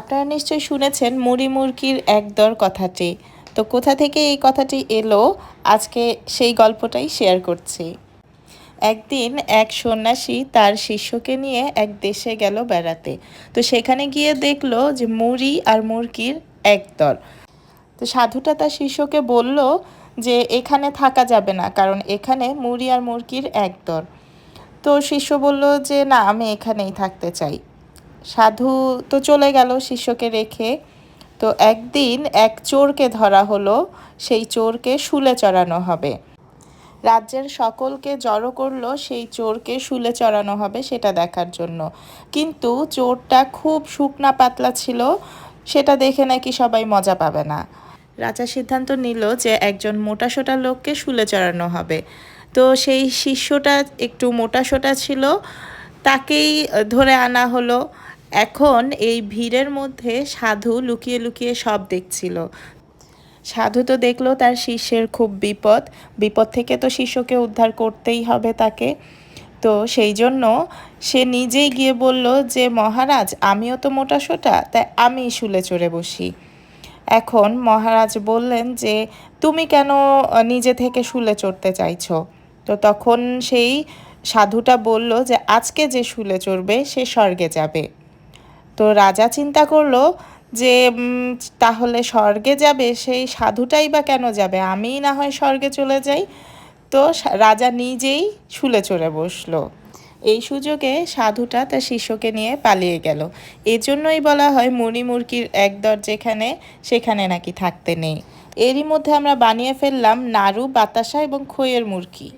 আপনারা নিশ্চয়ই শুনেছেন মুড়ি মুরগির একদর কথাটি। তো কোথা থেকে এই কথাটি এলো? আজকে সেই গল্পটাই শেয়ার করছি। একদিন এক সন্ন্যাসী তার শিষ্যকে নিয়ে এক দেশে গেল বেড়াতে। তো সেখানে গিয়ে দেখল যে মুড়ি আর মুরগির একদর। তো সাধুটা তার শিষ্যকে বলল যে এখানে থাকা যাবে না, কারণ এখানে মুড়ি আর মুরগির একদর। তো শিষ্য বলল যে না, আমি এখানেই থাকতে চাই। সাধু তো চলে গেল শিষ্যকে রেখে। তো একদিন এক চোরকে ধরা হলো, সেই চোরকে শুলে চড়ানো হবে। রাজ্যের সকলকে জড়ো করল, সেই চোরকে শুলে চড়ানো হবে সেটা দেখার জন্য। কিন্তু চোরটা খুব শুকনা পাতলা ছিল, সেটা দেখে নাকি সবাই মজা পাবে না। রাজা সিদ্ধান্ত নিল যে একজন মোটাসোটা লোককে শুলে চড়ানো হবে। তো সেই শিষ্যটা একটু মোটাসোটা ছিল, তাকেই ধরে আনা হলো। এখন এই ভিড়ের মধ্যে সাধু লুকিয়ে লুকিয়ে সব দেখছিল। সাধু তো দেখল তার শিষ্যের খুব বিপদ। বিপদ থেকে তো শিষ্যকে উদ্ধার করতেই হবে তাকে। তো সেই জন্য সে নিজেই গিয়ে বলল যে, মহারাজ, আমিও তো মোটা সোটা, তাই আমি শুলে চড়ে বসি। এখন মহারাজ বললেন যে, তুমি কেন নিজে থেকে শুলে চড়তে চাইছো? তো তখন সেই সাধুটা বলল যে, আজকে যে শুলে চড়বে, সে স্বর্গে যাবে। তো রাজা চিন্তা করল যে তাহলে স্বর্গে যাবে, সেই সাধুটাই বা কেন যাবে? আমিই না হয় স্বর্গে চলে যাই। তো রাজা নিজেই শুলে চড়ে বসল। এই সুযোগে সাধুটা তার শিষ্যকে নিয়ে পালিয়ে গেল। এজন্যই বলা হয় মুড়ি মুরগির একদর যেখানে, সেখানে নাকি থাকতে নেই। এরই মধ্যে আমরা বানিয়ে ফেললাম নাড়ু, বাতাসা এবং খইয়ের মুরগি।